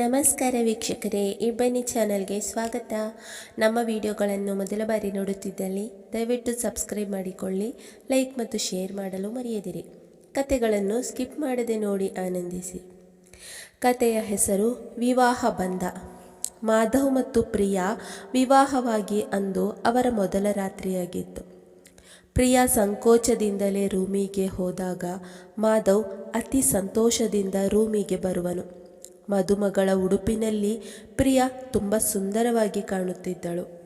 ನಮಸ್ಕಾರ ವೀಕ್ಷಕರೇ ಇಬ್ಬನಿ ಚಾನಲ್ಗೆ ಸ್ವಾಗತ. ನಮ್ಮ ವಿಡಿಯೋಗಳನ್ನು ಮೊದಲ ಬಾರಿ ನೋಡುತ್ತಿದ್ದಲ್ಲಿ, ದಯವಿಟ್ಟು ಸಬ್ಸ್ಕ್ರೈಬ್ ಮಾಡಿಕೊಳ್ಳಿ, ಲೈಕ್ ಮತ್ತು ಶೇರ್ ಮಾಡಲು ಮರೆಯದಿರಿ. ಕತೆಗಳನ್ನು ಸ್ಕಿಪ್ ಮಾಡದೆ ನೋಡಿ ಆನಂದಿಸಿ. ಕತೆಯ ಹೆಸರು, ವಿವಾಹ ಬಂಧ. ಮಾಧವ್ ಮತ್ತು ಪ್ರಿಯಾ ವಿವಾಹವಾಗಿ ಅಂದು ಅವರ ಮೊದಲ ರಾತ್ರಿಯಾಗಿತ್ತು. ಪ್ರಿಯಾ ಸಂಕೋಚದಿಂದಲೇ ರೂಮಿಗೆ ಹೋದಾಗ ಮಾಧವ್ ಅತಿ ಸಂತೋಷದಿಂದ ರೂಮಿಗೆ ಬರುವನು. ಮದುಮಗಳ ಉಡುಪಿನಲ್ಲಿ ಪ್ರಿಯಾ ತುಂಬ ಸುಂದರವಾಗಿ ಕಾಣುತ್ತಿದ್ದಳು.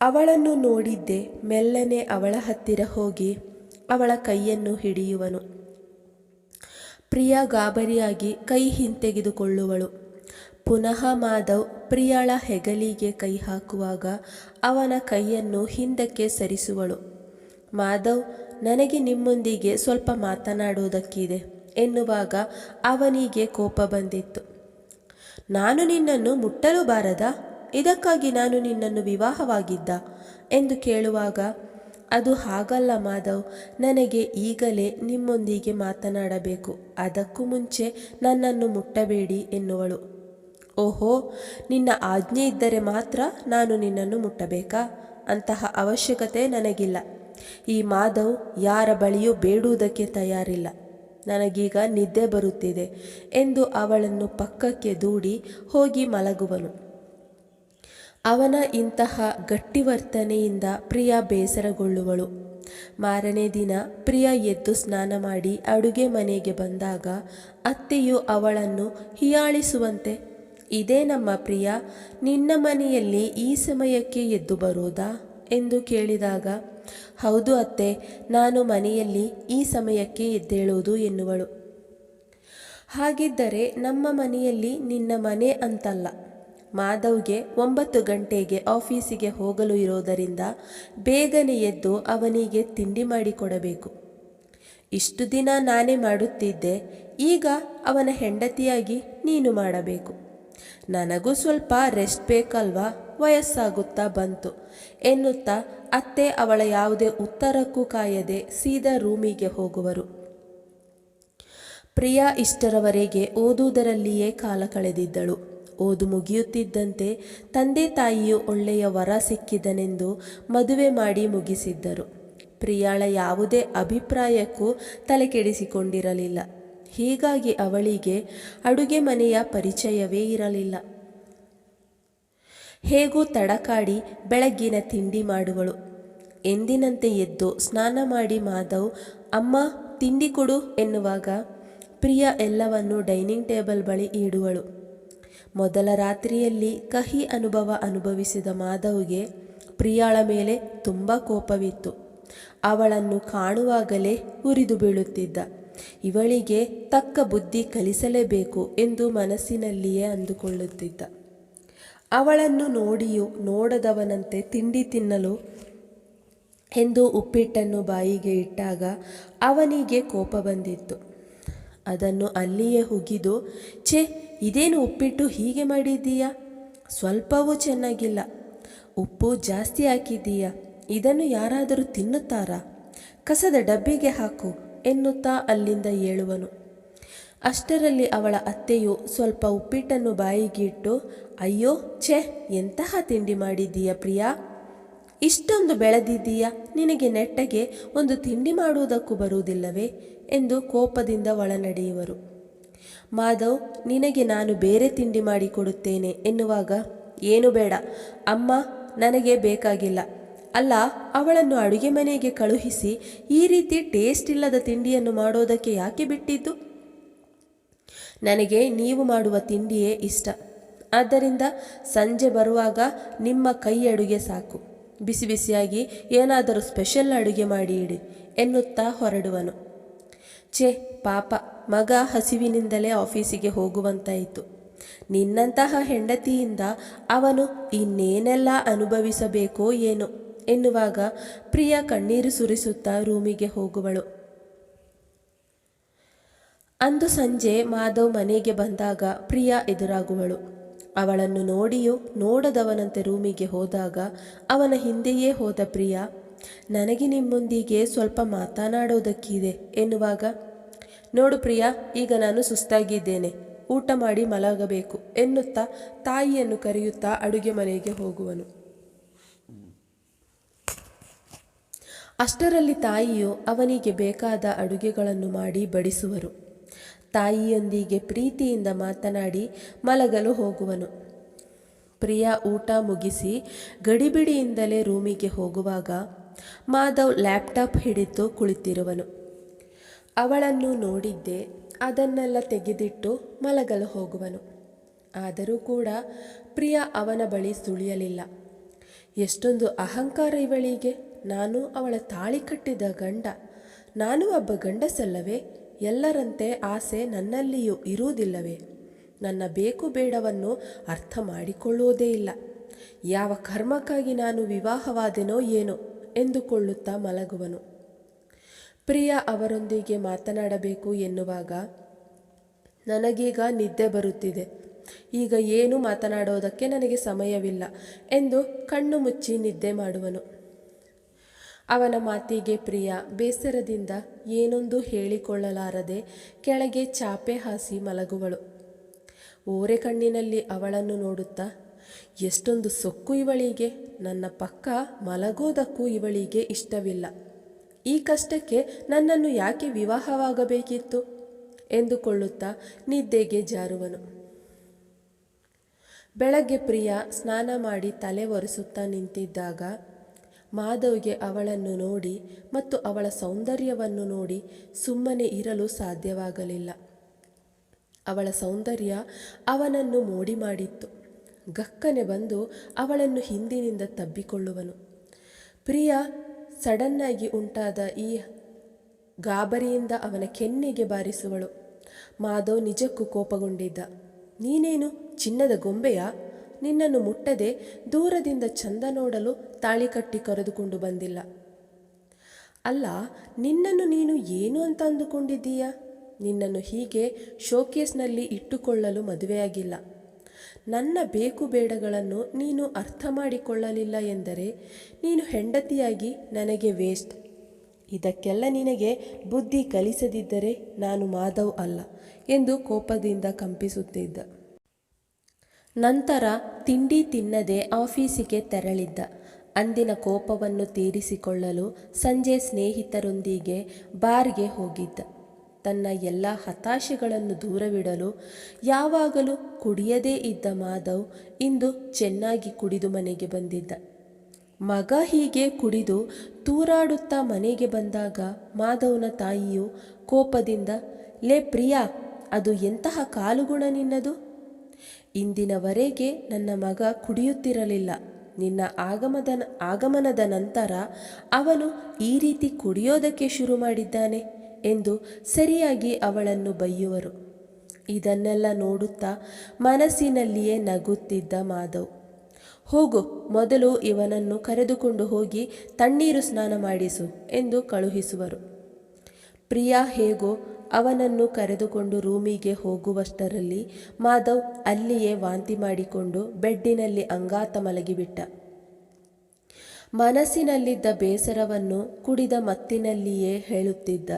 ಅವಳನ್ನು ನೋಡಿದ್ದೆ ಮೆಲ್ಲನೆ ಅವಳ ಹತ್ತಿರ ಹೋಗಿ ಅವಳ ಕೈಯನ್ನು ಹಿಡಿಯುವನು. ಪ್ರಿಯಾ ಗಾಬರಿಯಾಗಿ ಕೈ ಹಿಂತೆಗೆದುಕೊಳ್ಳುವಳು. ಪುನಃ ಮಾಧವ್ ಪ್ರಿಯಾಳ ಹೆಗಲಿಗೆ ಕೈ ಹಾಕುವಾಗ ಅವನ ಕೈಯನ್ನು ಹಿಂದಕ್ಕೆ ಸರಿಸುವಳು. ಮಾಧವ್, ನನಗೆ ನಿಮ್ಮೊಂದಿಗೆ ಸ್ವಲ್ಪ ಮಾತನಾಡುವುದಕ್ಕಿದೆ. ಎನ್ನುವಾಗ ಅವನಿಗೆ ಕೋಪ ಬಂದಿತ್ತು. ನಾನು ನಿನ್ನನ್ನು ಮುಟ್ಟಲು ಬಾರದ? ಇದಕ್ಕಾಗಿ ನಾನು ನಿನ್ನನ್ನು ವಿವಾಹವಾಗಿದ್ದ? ಎಂದು ಕೇಳುವಾಗ, ಅದು ಹಾಗಲ್ಲ ಮಾಧವ್, ನನಗೆ ಈಗಲೇ ನಿಮ್ಮೊಂದಿಗೆ ಮಾತನಾಡಬೇಕು, ಅದಕ್ಕೂ ಮುಂಚೆ ನನ್ನನ್ನು ಮುಟ್ಟಬೇಡಿ ಎನ್ನುವಳು. ಓಹೋ, ನಿನ್ನ ಆಜ್ಞೆ ಇದ್ದರೆ ಮಾತ್ರ ನಾನು ನಿನ್ನನ್ನು ಮುಟ್ಟಬೇಕಾ? ಅಂತಹ ಅವಶ್ಯಕತೆ ನನಗಿಲ್ಲ. ಈ ಮಾಧವ್ ಯಾರ ಬಳಿಯೂ ಬೇಡುವುದಕ್ಕೆ ತಯಾರಿಲ್ಲ. ನನಗೀಗ ನಿದ್ದೆ ಬರುತ್ತಿದೆ ಎಂದು ಅವಳನ್ನು ಪಕ್ಕಕ್ಕೆ ದೂಡಿ ಹೋಗಿ ಮಲಗುವನು. ಅವನ ಇಂತಹ ಗಟ್ಟಿ ವರ್ತನೆಯಿಂದ ಪ್ರಿಯಾ ಬೇಸರಗೊಳ್ಳುವಳು. ಮಾರನೇ ದಿನ ಪ್ರಿಯಾ ಎದ್ದು ಸ್ನಾನ ಮಾಡಿ ಅಡುಗೆ ಮನೆಗೆ ಬಂದಾಗ ಅತ್ತೆಯು ಅವಳನ್ನು ಹಿಯಾಳಿಸುವಂತೆ, ಇದೇ ನಮ್ಮ ಪ್ರಿಯ, ನಿನ್ನ ಮನೆಯಲ್ಲಿ ಈ ಸಮಯಕ್ಕೆ ಎದ್ದು ಬರೋದಾ? ಎಂದು ಕೇಳಿದಾಗ, ಹೌದು ಅತ್ತೆ, ನಾನು ಮನೆಯಲ್ಲಿ ಈ ಸಮಯಕ್ಕೆ ಎದ್ದೇಳುವುದು ಎನ್ನುವಳು. ಹಾಗಿದ್ದರೆ ನಮ್ಮ ಮನೆಯಲ್ಲಿ ನಿನ್ನ ಮನೆ ಅಂತಲ್ಲ. ಮಾಧವ್ಗೆ ಒಂಬತ್ತು ಗಂಟೆಗೆ ಆಫೀಸಿಗೆ ಹೋಗಲು ಇರೋದರಿಂದ ಬೇಗನೆ ಎದ್ದು ಅವನಿಗೆ ತಿಂಡಿ ಮಾಡಿಕೊಡಬೇಕು. ಇಷ್ಟು ದಿನ ನಾನೇ ಮಾಡುತ್ತಿದ್ದೆ, ಈಗ ಅವನ ಹೆಂಡತಿಯಾಗಿ ನೀನು ಮಾಡಬೇಕು. ನನಗೂ ಸ್ವಲ್ಪ ರೆಸ್ಟ್ ಬೇಕಲ್ವಾ? ವಯಸ್ಸಾಗುತ್ತಾ ಬಂತು. ಎನ್ನುತ್ತಾ ಅತ್ತೆ ಅವಳ ಯಾವುದೇ ಉತ್ತರಕ್ಕೂ ಕಾಯದೆ ಸೀದಾ ರೂಮಿಗೆ ಹೋಗುವರು. ಪ್ರಿಯಾ ಇಷ್ಟರವರೆಗೆ ಓದುವುದರಲ್ಲಿಯೇ ಕಾಲ ಕಳೆದಿದ್ದಳು. ಓದು ಮುಗಿಯುತ್ತಿದ್ದಂತೆ ತಂದೆ ತಾಯಿಯು ಒಳ್ಳೆಯ ವರ ಸಿಕ್ಕಿದನೆಂದು ಮದುವೆ ಮಾಡಿ ಮುಗಿಸಿದ್ದರು. ಪ್ರಿಯಾಳ ಯಾವುದೇ ಅಭಿಪ್ರಾಯಕ್ಕೂ ತಲೆಕೆಡಿಸಿಕೊಂಡಿರಲಿಲ್ಲ. ಹೀಗಾಗಿ ಅವಳಿಗೆ ಅಡುಗೆ ಮನೆಯ ಪರಿಚಯವೇ ಇರಲಿಲ್ಲ. ಹೇಗೂ ತಡಕಾಡಿ ಬೆಳಗ್ಗಿನ ತಿಂಡಿ ಮಾಡುವಳು. ಎಂದಿನಂತೆ ಎದ್ದು ಸ್ನಾನ ಮಾಡಿ ಮಾಧವ್ ಅಮ್ಮ, ತಿಂಡಿ ಕೊಡು ಎನ್ನುವಾಗ ಪ್ರಿಯ ಎಲ್ಲವನ್ನು ಡೈನಿಂಗ್ ಟೇಬಲ್ ಬಳಿ ಇಡುವಳು. ಮೊದಲ ರಾತ್ರಿಯಲ್ಲಿ ಕಹಿ ಅನುಭವ ಅನುಭವಿಸಿದ ಮಾಧವ್ಗೆ ಪ್ರಿಯಾಳ ಮೇಲೆ ತುಂಬ ಕೋಪವಿತ್ತು. ಅವಳನ್ನು ಕಾಣುವಾಗಲೇ ಉರಿದು ಬೀಳುತ್ತಿದ್ದ. ಇವಳಿಗೆ ತಕ್ಕ ಬುದ್ಧಿ ಕಲಿಸಲೇಬೇಕು ಎಂದು ಮನಸ್ಸಿನಲ್ಲಿಯೇ ಅಂದುಕೊಳ್ಳುತ್ತಿದ್ದ. ಅವಳನ್ನು ನೋಡಿಯೂ, ನೋಡದವನಂತೆ ತಿಂಡಿ ತಿನ್ನಲು ಎಂದು ಉಪ್ಪಿಟ್ಟನ್ನು ಬಾಯಿಗೆ ಇಟ್ಟಾಗ ಅವನಿಗೆ ಕೋಪ ಬಂದಿತ್ತು. ಅದನ್ನು ಅಲ್ಲಿಯೇ ಹುಗಿದು, ಛೇ, ಇದೇನು ಉಪ್ಪಿಟ್ಟು ಹೀಗೆ ಮಾಡಿದ್ದೀಯಾ? ಸ್ವಲ್ಪವೂ ಚೆನ್ನಾಗಿಲ್ಲ. ಉಪ್ಪು ಜಾಸ್ತಿ ಹಾಕಿದ್ದೀಯಾ? ಇದನ್ನು ಯಾರಾದರೂ ತಿನ್ನುತ್ತಾರಾ? ಕಸದ ಡಬ್ಬಿಗೆ ಹಾಕು ಎನ್ನುತ್ತಾ ಅಲ್ಲಿಂದ ಏಳುವನು. ಅಷ್ಟರಲ್ಲಿ ಅವಳ ಅತ್ತೆಯು ಸ್ವಲ್ಪ ಉಪ್ಪಿಟ್ಟನ್ನು ಬಾಯಿಗಿಟ್ಟು, ಅಯ್ಯೋ, ಛೆ, ಎಂತಹ ತಿಂಡಿ ಮಾಡಿದ್ದೀಯ ಪ್ರಿಯಾ? ಇಷ್ಟೊಂದು ಬೆಳೆದಿದ್ದೀಯ? ನಿನಗೆ ನೆಟ್ಟಗೆ ಒಂದು ತಿಂಡಿ ಮಾಡುವುದಕ್ಕೂ ಬರುವುದಿಲ್ಲವೇ? ಎಂದು ಕೋಪದಿಂದ ಒಳನಡೆಯುವರು. ಮಾಧವ್, ನಿನಗೆ ನಾನು ಬೇರೆ ತಿಂಡಿ ಮಾಡಿಕೊಡುತ್ತೇನೆ ಎನ್ನುವಾಗ, ಏನು ಬೇಡ, ಅಮ್ಮ, ನನಗೆ ಬೇಕಾಗಿಲ್ಲ. ಅಲ್ಲ, ಅವಳನ್ನು ಅಡುಗೆ ಮನೆಗೆ ಕಳುಹಿಸಿ ಈ ರೀತಿ ಟೇಸ್ಟ್ ಇಲ್ಲದ ತಿಂಡಿಯನ್ನು ಮಾಡೋದಕ್ಕೆ ಯಾಕೆ ಬಿಟ್ಟಿದ್ದು? ನನಗೆ ನೀವು ಮಾಡುವ ತಿಂಡಿಯೇ ಇಷ್ಟ. ಆದ್ದರಿಂದ ಸಂಜೆ ಬರುವಾಗ ನಿಮ್ಮ ಕೈ ಅಡುಗೆ ಸಾಕು. ಬಿಸಿ ಬಿಸಿಯಾಗಿ ಏನಾದರೂ ಸ್ಪೆಷಲ್ ಅಡುಗೆ ಮಾಡಿ ಇಡಿ ಎನ್ನುತ್ತಾ ಹೊರಡುವನು. ಛೇ, ಪಾಪ, ಮಗ ಹಸಿವಿನಿಂದಲೇ ಆಫೀಸಿಗೆ ಹೋಗುವಂತಾಯಿತು. ನಿನ್ನಂತಹ ಹೆಂಡತಿಯಿಂದ ಅವನು ಇನ್ನೇನೆಲ್ಲ ಅನುಭವಿಸಬೇಕೋ ಏನು ಎನ್ನುವಾಗ ಪ್ರಿಯ ಕಣ್ಣೀರು ಸುರಿಸುತ್ತಾ ರೂಮಿಗೆ ಹೋಗುವಳು. ಅಂದು ಸಂಜೆ ಮಾಧವ್ ಮನೆಗೆ ಬಂದಾಗ ಪ್ರಿಯಾ ಎದುರಾಗುವಳು. ಅವಳನ್ನು ನೋಡಿಯೂ ನೋಡದವನಂತೆ ರೂಮಿಗೆ ಹೋದಾಗ ಅವನ ಹಿಂದೆಯೇ ಹೋದ ಪ್ರಿಯಾ, ನನಗೆ ನಿಮ್ಮೊಂದಿಗೆ ಸ್ವಲ್ಪ ಮಾತನಾಡೋದಕ್ಕಿದೆ ಎನ್ನುವಾಗ, ನೋಡು ಪ್ರಿಯಾ, ಈಗ ನಾನು ಸುಸ್ತಾಗಿದ್ದೇನೆ, ಊಟ ಮಾಡಿ ಮಲಗಬೇಕು ಎನ್ನುತ್ತಾ ತಾಯಿಯನ್ನು ಕರೆಯುತ್ತಾ ಅಡುಗೆ ಮನೆಗೆ ಹೋಗುವನು. ಅಷ್ಟರಲ್ಲಿ ತಾಯಿಯು ಅವನಿಗೆ ಬೇಕಾದ ಅಡುಗೆಗಳನ್ನು ಮಾಡಿ ಬಡಿಸುವರು. ತಾಯಿಯೊಂದಿಗೆ ಪ್ರೀತಿಯಿಂದ ಮಾತನಾಡಿ ಮಲಗಲು ಹೋಗುವನು. ಪ್ರಿಯಾ ಊಟ ಮುಗಿಸಿ ಗಡಿಬಿಡಿಯಿಂದಲೇ ರೂಮಿಗೆ ಹೋಗುವಾಗ ಮಾಧವ್ ಲ್ಯಾಪ್ಟಾಪ್ ಹಿಡಿದು ಕುಳಿತಿರುವನು. ಅವಳನ್ನು ನೋಡಿದ್ದೆ ಅದನ್ನೆಲ್ಲ ತೆಗೆದಿಟ್ಟು ಮಲಗಲು ಹೋಗುವನು. ಆದರೂ ಕೂಡ ಪ್ರಿಯಾ ಅವನ ಬಳಿ ಸುಳಿಯಲಿಲ್ಲ. ಎಷ್ಟೊಂದು ಅಹಂಕಾರ ಇವಳಿಗೆ. ನಾನು ಅವಳ ತಾಳಿ ಕಟ್ಟಿದ ಗಂಡ. ನಾನು ಒಬ್ಬ ಗಂಡಸಲ್ಲವೇ? ಎಲ್ಲರಂತೆ ಆಸೆ ನನ್ನಲ್ಲಿಯೂ ಇರುವುದಿಲ್ಲವೇ? ನನ್ನ ಬೇಕು ಬೇಡವನ್ನು ಅರ್ಥ ಮಾಡಿಕೊಳ್ಳುವುದೇ ಇಲ್ಲ. ಯಾವ ಕರ್ಮಕ್ಕಾಗಿ ನಾನು ವಿವಾಹವಾದೆನೋ ಏನೋ ಎಂದುಕೊಳ್ಳುತ್ತಾ ಮಲಗುವನು. ಪ್ರಿಯಾ ಅವರೊಂದಿಗೆ ಮಾತನಾಡಬೇಕು ಎನ್ನುವಾಗ ನನಗೀಗ ನಿದ್ದೆ ಬರುತ್ತಿದೆ. ಈಗ ಏನು ಮಾತನಾಡೋದಕ್ಕೆ ನನಗೆ ಸಮಯವಿಲ್ಲ ಎಂದು ಕಣ್ಣು ಮುಚ್ಚಿ ನಿದ್ದೆ ಮಾಡುವನು. ಅವನ ಮಾತಿಗೆ ಪ್ರಿಯ, ಬೇಸರದಿಂದ ಏನೊಂದು ಹೇಳಿಕೊಳ್ಳಲಾರದೆ ಕೆಳಗೆ ಚಾಪೆ ಹಾಸಿ ಮಲಗುವಳು. ಓರೆ ಕಣ್ಣಿನಲ್ಲಿ ಅವಳನ್ನು ನೋಡುತ್ತಾ, ಎಷ್ಟೊಂದು ಸೊಕ್ಕು ಇವಳಿಗೆ, ನನ್ನ ಪಕ್ಕ ಮಲಗೋದಕ್ಕೂ ಇವಳಿಗೆ ಇಷ್ಟವಿಲ್ಲ. ಈ ಕಷ್ಟಕ್ಕೆ ನನ್ನನ್ನು ಯಾಕೆ ವಿವಾಹವಾಗಬೇಕಿತ್ತು? ಎಂದುಕೊಳ್ಳುತ್ತಾ ನಿದ್ದೆಗೆ ಜಾರುವನು. ಬೆಳಗ್ಗೆ ಪ್ರಿಯ ಸ್ನಾನ ಮಾಡಿ ತಲೆ ಒರೆಸುತ್ತಾ ನಿಂತಿದ್ದಾಗ ಮಾಧವ್ಗೆ ಅವಳನ್ನು ನೋಡಿ ಮತ್ತು ಅವಳ ಸೌಂದರ್ಯವನ್ನು ನೋಡಿ ಸುಮ್ಮನೆ ಇರಲು ಸಾಧ್ಯವಾಗಲಿಲ್ಲ. ಅವಳ ಸೌಂದರ್ಯ ಅವನನ್ನು ಮೋಡಿ ಮಾಡಿತ್ತು. ಗಕ್ಕನೆ ಬಂದು ಅವಳನ್ನು ಹಿಂದಿನಿಂದ ತಬ್ಬಿಕೊಳ್ಳುವನು. ಪ್ರಿಯ, ಸಡನ್ನಾಗಿ ಉಂಟಾದ ಈ ಗಾಬರಿಯಿಂದ ಅವನ ಕೆನ್ನೆಗೆ ಬಾರಿಸುವಳು. ಮಾಧವ್ ನಿಜಕ್ಕೂ ಕೋಪಗೊಂಡಿದ್ದ. ನೀನೇನು, ಚಿನ್ನದ ಗೊಂಬೆಯಾ? ನಿನ್ನನ್ನು ಮುಟ್ಟದೆ ದೂರದಿಂದ ಚಂದ ನೋಡಲು ತಾಳಿ ಕಟ್ಟಿ ಕರೆದುಕೊಂಡು ಬಂದಿಲ್ಲ. ಅಲ್ಲ, ನಿನ್ನನ್ನು ನೀನು ಏನು ಅಂತ ಅಂದುಕೊಂಡಿದ್ದೀಯ? ನಿನ್ನನ್ನು ಹೀಗೆ ಶೋಕೇಸ್ನಲ್ಲಿ ಇಟ್ಟುಕೊಳ್ಳಲು ಮದುವೆಯಾಗಿಲ್ಲ. ನನ್ನ ಬೇಕು ಬೇಡಗಳನ್ನು ನೀನು ಅರ್ಥ ಮಾಡಿಕೊಳ್ಳಲಿಲ್ಲ ಎಂದರೆ ನೀನು ಹೆಂಡತಿಯಾಗಿ ನನಗೆ ವೇಸ್ಟ್. ಇದಕ್ಕೆಲ್ಲ ನಿನಗೆ ಬುದ್ಧಿ ಕಲಿಸದಿದ್ದರೆ ನಾನು ಮಾಧವ್ ಅಲ್ಲ ಎಂದು ಕೋಪದಿಂದ ಕಂಪಿಸುತ್ತಿದ್ದ. ನಂತರ ತಿಂಡಿ ತಿನ್ನದೆ ಆಫೀಸಿಗೆ ತೆರಳಿದ್ದ. ಅಂದಿನ ಕೋಪವನ್ನು ತೀರಿಸಿಕೊಳ್ಳಲು ಸಂಜೆ ಸ್ನೇಹಿತರೊಂದಿಗೆ ಬಾರ್ಗೆ ಹೋಗಿದ್ದ. ತನ್ನ ಎಲ್ಲ ಹತಾಶೆಗಳನ್ನು ದೂರವಿಡಲು ಯಾವಾಗಲೂ ಕುಡಿಯದೇ ಇದ್ದ ಮಾಧವ್ ಇಂದು ಚೆನ್ನಾಗಿ ಕುಡಿದು ಮನೆಗೆ ಬಂದಿದ್ದ. ಮಗ ಹೀಗೆ ಕುಡಿದು ತೂರಾಡುತ್ತಾ ಮನೆಗೆ ಬಂದಾಗ ಮಾಧವ್ನ ತಾಯಿಯು ಕೋಪದಿಂದ, ಲೇ ಪ್ರಿಯಾ, ಅದು ಎಂತಹ ಕಾಲುಗುಣ ನಿನ್ನದು? ಇಂದಿನವರೆಗೆ ನನ್ನ ಮಗ ಕುಡಿಯುತ್ತಿರಲಿಲ್ಲ. ನಿನ್ನ ಆಗಮದ ಆಗಮನದ ನಂತರ ಅವನು ಈ ರೀತಿ ಕುಡಿಯೋದಕ್ಕೆ ಶುರು ಮಾಡಿದ್ದಾನೆ ಎಂದು ಸರಿಯಾಗಿ ಅವಳನ್ನು ಬೈಯುವರು. ಇದನ್ನೆಲ್ಲ ನೋಡುತ್ತಾ ಮನಸ್ಸಿನಲ್ಲಿಯೇ ನಗುತ್ತಿದ್ದ ಮಾಧವ್. ಹೋಗು, ಮೊದಲು ಇವನನ್ನು ಕರೆದುಕೊಂಡು ಹೋಗಿ ತಣ್ಣೀರು ಸ್ನಾನ ಮಾಡಿಸು ಎಂದು ಕಳುಹಿಸುವರು. ಪ್ರಿಯಾ ಹೇಗೋ ಅವನನ್ನು ಕರೆದುಕೊಂಡು ರೂಮಿಗೆ ಹೋಗುವಷ್ಟರಲ್ಲಿ ಮಾಧವ್ ಅಲ್ಲಿಯೇ ವಾಂತಿ ಮಾಡಿಕೊಂಡು ಬೆಡ್ಡಿನಲ್ಲಿ ಅಂಗಾತ ಮಲಗಿಬಿಟ್ಟ. ಮನಸ್ಸಿನಲ್ಲಿದ್ದ ಬೇಸರವನ್ನು ಕುಡಿದ ಮತ್ತಿನಲ್ಲಿಯೇ ಹೇಳುತ್ತಿದ್ದ.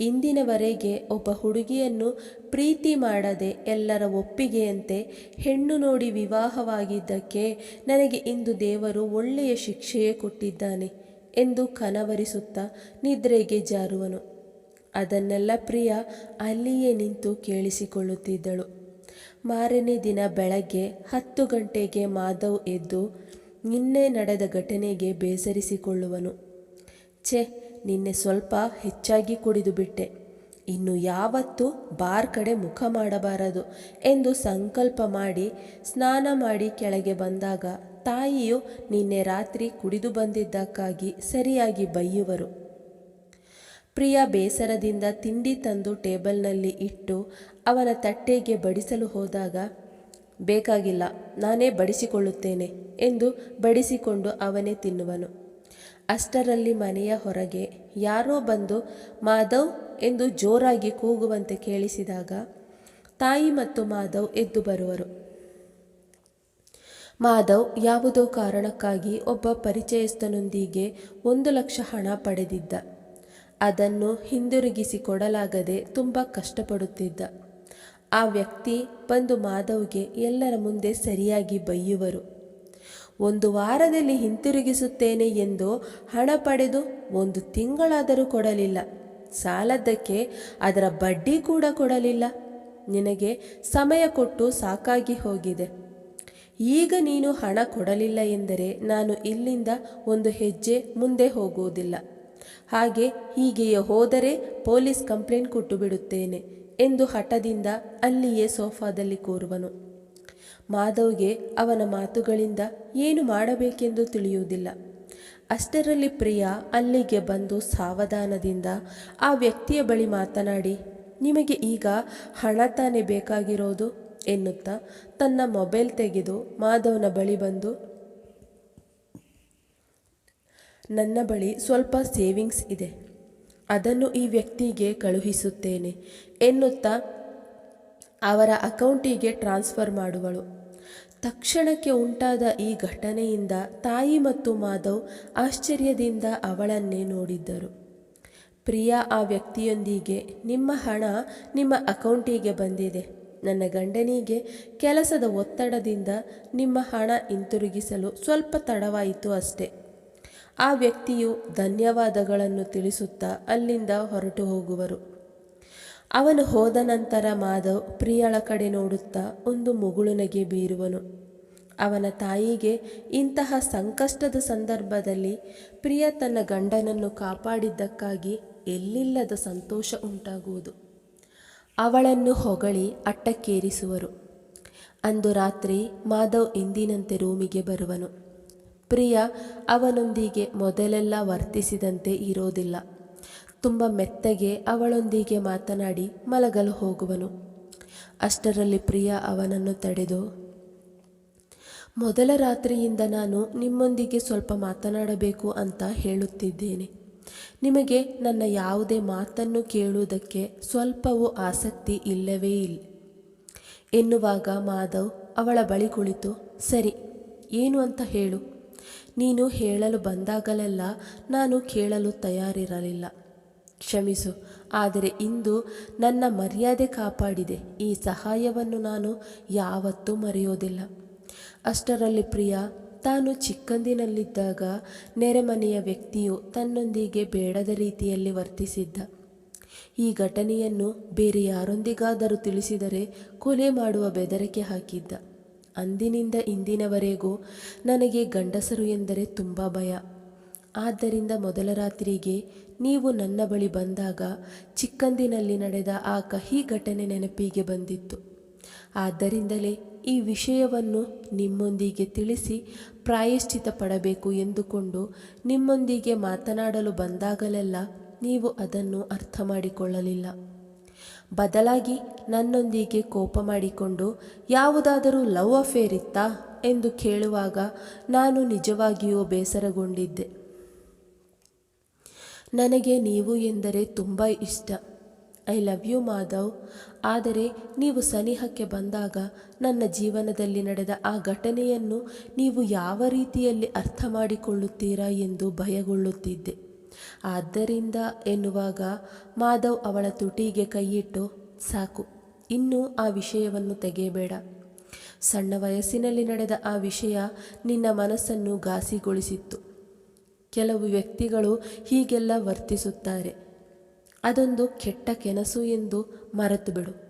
ಇಂದಿನವರೆಗೆ ಒಬ್ಬ ಹುಡುಗಿಯನ್ನು ಪ್ರೀತಿ ಮಾಡದೆ ಎಲ್ಲರ ಒಪ್ಪಿಗೆಯಂತೆ ಹೆಣ್ಣು ನೋಡಿ ವಿವಾಹವಾಗಿದ್ದಕ್ಕೆ ನನಗೆ ಇಂದು ದೇವರು ಒಳ್ಳೆಯ ಶಿಕ್ಷೆಯೇ ಕೊಟ್ಟಿದ್ದಾನೆ ಎಂದು ಕನವರಿಸುತ್ತಾ ನಿದ್ರೆಗೆ ಜಾರುವನು. ಅದನ್ನೆಲ್ಲ ಪ್ರಿಯ ಅಲ್ಲಿಯೇ ನಿಂತು ಕೇಳಿಸಿಕೊಳ್ಳುತ್ತಿದ್ದಳು. ಮಾರನೇ ದಿನ ಬೆಳಗ್ಗೆ ಹತ್ತು ಗಂಟೆಗೆ ಮಾಧವ್ ಎದ್ದು ನಿನ್ನೆ ನಡೆದ ಘಟನೆಗೆ ಬೇಸರಿಸಿಕೊಳ್ಳುವನು. ಛೆ, ನಿನ್ನೆ ಸ್ವಲ್ಪ ಹೆಚ್ಚಾಗಿ ಕುಡಿದು ಬಿಟ್ಟೆ. ಇನ್ನು ಯಾವತ್ತೂ ಬಾರ್ ಕಡೆ ಮುಖ ಮಾಡಬಾರದು ಎಂದು ಸಂಕಲ್ಪ ಮಾಡಿ ಸ್ನಾನ ಮಾಡಿ ಕೆಳಗೆ ಬಂದಾಗ ತಾಯಿಯು ನಿನ್ನೆ ರಾತ್ರಿ ಕುಡಿದು ಬಂದಿದ್ದಕ್ಕಾಗಿ ಸರಿಯಾಗಿ ಬೈಯುವರು. ಪ್ರಿಯ ಬೇಸರದಿಂದ ತಿಂಡಿ ತಂದು ಟೇಬಲ್ನಲ್ಲಿ ಇಟ್ಟು ಅವನ ತಟ್ಟೆಗೆ ಬಡಿಸಲು ಹೋದಾಗ, ಬೇಕಾಗಿಲ್ಲ, ನಾನೇ ಬಡಿಸಿಕೊಳ್ಳುತ್ತೇನೆ ಎಂದು ಬಡಿಸಿಕೊಂಡು ಅವನೇ ತಿನ್ನುವನು. ಅಷ್ಟರಲ್ಲಿ ಮನೆಯ ಹೊರಗೆ ಯಾರೋ ಬಂದು, ಮಾಧವ್ ಎಂದು ಜೋರಾಗಿ ಕೂಗುವಂತೆ ಕೇಳಿಸಿದಾಗ ತಾಯಿ ಮತ್ತು ಮಾಧವ್ ಎದ್ದು ಬರುವರು. ಮಾಧವ್ ಯಾವುದೋ ಕಾರಣಕ್ಕಾಗಿ ಒಬ್ಬ ಪರಿಚಯಸ್ಥನೊಂದಿಗೆ ಒಂದು ಲಕ್ಷ ಹಣ ಪಡೆದಿದ್ದ. ಅದನ್ನು ಹಿಂದಿರುಗಿಸಿಕೊಡಲಾಗದೆ ತುಂಬ ಕಷ್ಟಪಡುತ್ತಿದ್ದ. ಆ ವ್ಯಕ್ತಿ ಬಂದು ಮಾಧವ್ಗೆ ಎಲ್ಲರ ಮುಂದೆ ಸರಿಯಾಗಿ ಬೈಯುವರು. ಒಂದು ವಾರದಲ್ಲಿ ಹಿಂತಿರುಗಿಸುತ್ತೇನೆ ಎಂದು ಹಣ ಪಡೆದು ಒಂದು ತಿಂಗಳಾದರೂ ಕೊಡಲಿಲ್ಲ. ಸಾಲದ್ದಕ್ಕೆ ಅದರ ಬಡ್ಡಿ ಕೂಡ ಕೊಡಲಿಲ್ಲ. ನಿನಗೆ ಸಮಯ ಕೊಟ್ಟು ಸಾಕಾಗಿ ಹೋಗಿದೆ. ಈಗ ನೀನು ಹಣ ಕೊಡಲಿಲ್ಲ ಎಂದರೆ ನಾನು ಇಲ್ಲಿಂದ ಒಂದು ಹೆಜ್ಜೆ ಮುಂದೆ ಹೋಗುವುದಿಲ್ಲ. ಹಾಗೆ ಹೀಗೆಯೇ ಹೋದರೆ ಪೊಲೀಸ್ ಕಂಪ್ಲೇಂಟ್ ಕೊಟ್ಟು ಬಿಡುತ್ತೇನೆ ಎಂದು ಹಠದಿಂದ ಅಲ್ಲಿಯೇ ಸೋಫಾದಲ್ಲಿ ಕೂರುವನು. ಮಾಧವ್ಗೆ ಅವನ ಮಾತುಗಳಿಂದ ಏನು ಮಾಡಬೇಕೆಂದು ತಿಳಿಯುವುದಿಲ್ಲ. ಅಷ್ಟರಲ್ಲಿ ಪ್ರಿಯಾ ಅಲ್ಲಿಗೆ ಬಂದು ಸಾವಧಾನದಿಂದ ಆ ವ್ಯಕ್ತಿಯ ಬಳಿ ಮಾತನಾಡಿ, ನಿಮಗೆ ಈಗ ಹಣ ತಾನೇ ಬೇಕಾಗಿರೋದು? ಎನ್ನುತ್ತಾ ತನ್ನ ಮೊಬೈಲ್ ತೆಗೆದು ಮಾಧವನ ಬಳಿ ಬಂದು ನನ್ನ ಬಳಿ ಸ್ವಲ್ಪ ಸೇವಿಂಗ್ಸ್ ಇದೆ. ಅದನ್ನು ಈ ವ್ಯಕ್ತಿಗೆ ಕಳುಹಿಸುತ್ತೇನೆ ಎನ್ನುತ್ತಾ ಅವರ ಅಕೌಂಟಿಗೆ ಟ್ರಾನ್ಸ್ಫರ್ ಮಾಡುವಳು. ತಕ್ಷಣಕ್ಕೆ ಉಂಟಾದ ಈ ಘಟನೆಯಿಂದ ತಾಯಿ ಮತ್ತು ಮಾಧವ್ ಆಶ್ಚರ್ಯದಿಂದ ಅವಳನ್ನೇ ನೋಡಿದ್ದರು. ಪ್ರಿಯಾ ಆ ವ್ಯಕ್ತಿಯೊಂದಿಗೆ, ನಿಮ್ಮ ಹಣ ನಿಮ್ಮ ಅಕೌಂಟಿಗೆ ಬಂದಿದೆ. ನನ್ನ ಗಂಡನಿಗೆ ಕೆಲಸದ ಒತ್ತಡದಿಂದ ನಿಮ್ಮ ಹಣ ಹಿಂತಿರುಗಿಸಲು ಸ್ವಲ್ಪ ತಡವಾಯಿತು ಅಷ್ಟೆ. ಆ ವ್ಯಕ್ತಿಯು ಧನ್ಯವಾದಗಳನ್ನು ತಿಳಿಸುತ್ತಾ ಅಲ್ಲಿಂದ ಹೊರಟು ಹೋಗುವರು. ಅವನು ಹೋದ ನಂತರ ಮಾಧವ್ ಪ್ರಿಯಳ ಕಡೆ ನೋಡುತ್ತಾ ಒಂದು ಮುಗುಳುನಗೆ ಬೀರುವನು. ಅವನ ತಾಯಿಗೆ ಇಂತಹ ಸಂಕಷ್ಟದ ಸಂದರ್ಭದಲ್ಲಿ ಪ್ರಿಯ ತನ್ನ ಗಂಡನನ್ನು ಕಾಪಾಡಿದ್ದಕ್ಕಾಗಿ ಎಲ್ಲಿಲ್ಲದ ಸಂತೋಷ ಉಂಟಾಗುವುದು. ಅವಳನ್ನು ಹೊಗಳಿ ಅಟ್ಟಕ್ಕೇರಿಸುವರು. ಅಂದು ರಾತ್ರಿ ಮಾಧವ್ ಎಂದಿನಂತೆ ರೂಮಿಗೆ ಬರುವನು. ಪ್ರಿಯ, ಅವನೊಂದಿಗೆ ಮೊದಲೆಲ್ಲ ವರ್ತಿಸಿದಂತೆ ಇರೋದಿಲ್ಲ. ತುಂಬ ಮೆತ್ತಗೆ ಅವಳೊಂದಿಗೆ ಮಾತನಾಡಿ ಮಲಗಲು ಹೋಗುವನು. ಅಷ್ಟರಲ್ಲಿ ಪ್ರಿಯ ಅವನನ್ನು ತಡೆದು, ಮೊದಲ ರಾತ್ರಿಯಿಂದ ನಾನು ನಿಮ್ಮೊಂದಿಗೆ ಸ್ವಲ್ಪ ಮಾತನಾಡಬೇಕು ಅಂತ ಹೇಳುತ್ತಿದ್ದೇನೆ. ನಿಮಗೆ ನನ್ನ ಯಾವುದೇ ಮಾತನ್ನು ಕೇಳುವುದಕ್ಕೆ ಸ್ವಲ್ಪವೂ ಆಸಕ್ತಿ ಇಲ್ಲವೇ ಇಲ್ಲ. ಎನ್ನುವಾಗ ಮಾಧವ್ ಅವಳ ಬಳಿ ಕುಳಿತು, ಸರಿ, ಏನು ಅಂತ ಹೇಳು. ನೀನು ಹೇಳಲು ಬಂದಾಗಲೆಲ್ಲ ನಾನು ಕೇಳಲು ತಯಾರಿರಲಿಲ್ಲ. ಕ್ಷಮಿಸು, ಆದರೆ ಇಂದು ನನ್ನ ಮರ್ಯಾದೆ ಕಾಪಾಡಿದೆ. ಈ ಸಹಾಯವನ್ನು ನಾನು ಯಾವತ್ತೂ ಮರೆಯೋದಿಲ್ಲ. ಅಷ್ಟರಲ್ಲಿ ಪ್ರಿಯ, ತಾನು ಚಿಕ್ಕಂದಿನಲ್ಲಿದ್ದಾಗ ನೆರೆಮನೆಯ ವ್ಯಕ್ತಿಯು ತನ್ನೊಂದಿಗೆ ಬೇಡದ ರೀತಿಯಲ್ಲಿ ವರ್ತಿಸಿದ್ದ. ಈ ಘಟನೆಯನ್ನು ಬೇರೆ ಯಾರೊಂದಿಗಾದರೂ ತಿಳಿಸಿದರೆ ಕೊಲೆ ಮಾಡುವ ಬೆದರಿಕೆ ಹಾಕಿದ್ದ. ಅಂದಿನಿಂದ ಇಂದಿನವರೆಗೂ ನನಗೆ ಗಂಡಸರು ಎಂದರೆ ತುಂಬ ಭಯ. ಆದ್ದರಿಂದ ಮೊದಲ ರಾತ್ರಿಗೆ ನೀವು ನನ್ನ ಬಳಿ ಬಂದಾಗ ಚಿಕ್ಕಂದಿನಲ್ಲಿ ನಡೆದ ಆ ಕಹಿ ಘಟನೆ ನೆನಪಿಗೆ ಬಂದಿತ್ತು. ಆದ್ದರಿಂದಲೇ ಈ ವಿಷಯವನ್ನು ನಿಮ್ಮೊಂದಿಗೆ ತಿಳಿಸಿ ಪ್ರಾಯಶ್ಚಿತ ಪಡಬೇಕು ಎಂದುಕೊಂಡು ನಿಮ್ಮೊಂದಿಗೆ ಮಾತನಾಡಲು ಬಂದಾಗಲೆಲ್ಲ ನೀವು ಅದನ್ನು ಅರ್ಥ ಮಾಡಿಕೊಳ್ಳಲಿಲ್ಲ ಬದಲಾಗಿ ನನ್ನೊಂದಿಗೆ ಕೋಪ ಮಾಡಿಕೊಂಡು ಯಾವುದಾದರೂ ಲವ್ ಅಫೇರ್ ಇತ್ತಾ ಎಂದು ಕೇಳುವಾಗ ನಾನು ನಿಜವಾಗಿಯೂ ಬೇಸರಗೊಂಡಿದ್ದೆ. ನನಗೆ ನೀವು ಎಂದರೆ ತುಂಬ ಇಷ್ಟ. I love you Madhav. ಆದರೆ ನೀವು ಸನಿಹಕ್ಕೆ ಬಂದಾಗ ನನ್ನ ಜೀವನದಲ್ಲಿ ನಡೆದ ಆ ಘಟನೆಯನ್ನು ನೀವು ಯಾವ ರೀತಿಯಲ್ಲಿ ಅರ್ಥ ಮಾಡಿಕೊಳ್ಳುತ್ತೀರಾ ಎಂದು ಭಯಗೊಳ್ಳುತ್ತಿದ್ದೆ. ಆದ್ದರಿಂದ ಎನ್ನುವಾಗ ಮಾಧವ್ ಅವಳ ತುಟಿಗೆ ಕೈಯಿಟ್ಟು, ಸಾಕು, ಇನ್ನೂ ಆ ವಿಷಯವನ್ನು ತೆಗೆಯಬೇಡ. ಸಣ್ಣ ವಯಸ್ಸಿನಲ್ಲಿ ನಡೆದ ಆ ವಿಷಯ ನಿನ್ನ ಮನಸ್ಸನ್ನು ಘಾಸಿಗೊಳಿಸಿತ್ತು. ಕೆಲವು ವ್ಯಕ್ತಿಗಳು ಹೀಗೆಲ್ಲ ವರ್ತಿಸುತ್ತಾರೆ. ಅದೊಂದು ಕೆಟ್ಟ ಕೆನಸು ಎಂದು ಮರೆತು ಬಿಡು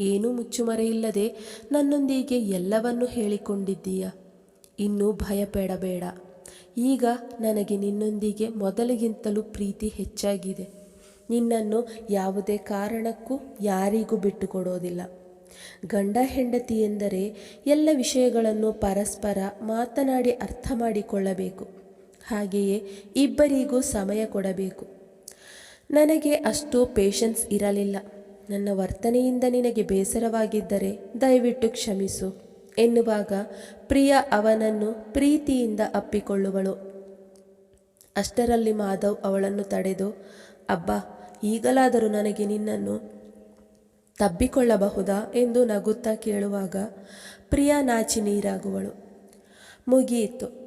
ಏನೂ ಮುಚ್ಚುಮರೆಯಿಲ್ಲದೆ ನನ್ನೊಂದಿಗೆ ಎಲ್ಲವನ್ನೂ ಹೇಳಿಕೊಂಡಿದ್ದೀಯ? ಇನ್ನೂ ಭಯಪಡಬೇಡ. ಈಗ ನನಗೆ ನಿನ್ನೊಂದಿಗೆ ಮೊದಲಿಗಿಂತಲೂ ಪ್ರೀತಿ ಹೆಚ್ಚಾಗಿದೆ. ನಿನ್ನನ್ನು ಯಾವುದೇ ಕಾರಣಕ್ಕೂ ಯಾರಿಗೂ ಬಿಟ್ಟುಕೊಡೋದಿಲ್ಲ. ಗಂಡ ಹೆಂಡತಿ ಎಂದರೆ ಎಲ್ಲ ವಿಷಯಗಳನ್ನು ಪರಸ್ಪರ ಮಾತನಾಡಿ ಅರ್ಥ ಮಾಡಿಕೊಳ್ಳಬೇಕು. ಹಾಗೆಯೇ ಇಬ್ಬರಿಗೂ ಸಮಯ ಕೊಡಬೇಕು. ನನಗೆ ಅಷ್ಟು ಪೇಷನ್ಸ್ ಇರಲಿಲ್ಲ. ನನ್ನ ವರ್ತನೆಯಿಂದ ನಿನಗೆ ಬೇಸರವಾಗಿದ್ದರೆ ದಯವಿಟ್ಟು ಕ್ಷಮಿಸು. ಎನ್ನುವಾಗ ಪ್ರಿಯ ಅವನನ್ನು ಪ್ರೀತಿಯಿಂದ ಅಪ್ಪಿಕೊಳ್ಳುವಳು. ಅಷ್ಟರಲ್ಲಿ ಮಾಧವ್ ಅವಳನ್ನು ತಡೆದು, ಅಬ್ಬಾ, ಈಗಲಾದರೂ ನನಗೆ ನಿನ್ನನ್ನು ತಬ್ಬಿಕೊಳ್ಳಬಹುದಾ? ಎಂದು ನಗುತ್ತಾ ಕೇಳುವಾಗ ಪ್ರಿಯ ನಾಚಿ ನೀರಾಗುವಳು. ಮುಗಿಯಿತು.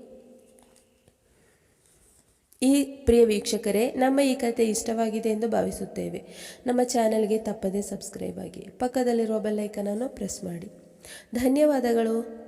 ಈ ಪ್ರಿಯ ವೀಕ್ಷಕರೇ, ನಮ್ಮ ಈ ಕತೆ ಇಷ್ಟವಾಗಿದೆ ಎಂದು ಭಾವಿಸುತ್ತೇವೆ. ನಮ್ಮ ಚಾನೆಲ್ಗೆ ತಪ್ಪದೇ ಸಬ್ಸ್ಕ್ರೈಬ್ ಆಗಿ, ಪಕ್ಕದಲ್ಲಿರುವ ಬೆಲ್ಲೈಕನನ್ನು ಪ್ರೆಸ್ ಮಾಡಿ. ಧನ್ಯವಾದಗಳು.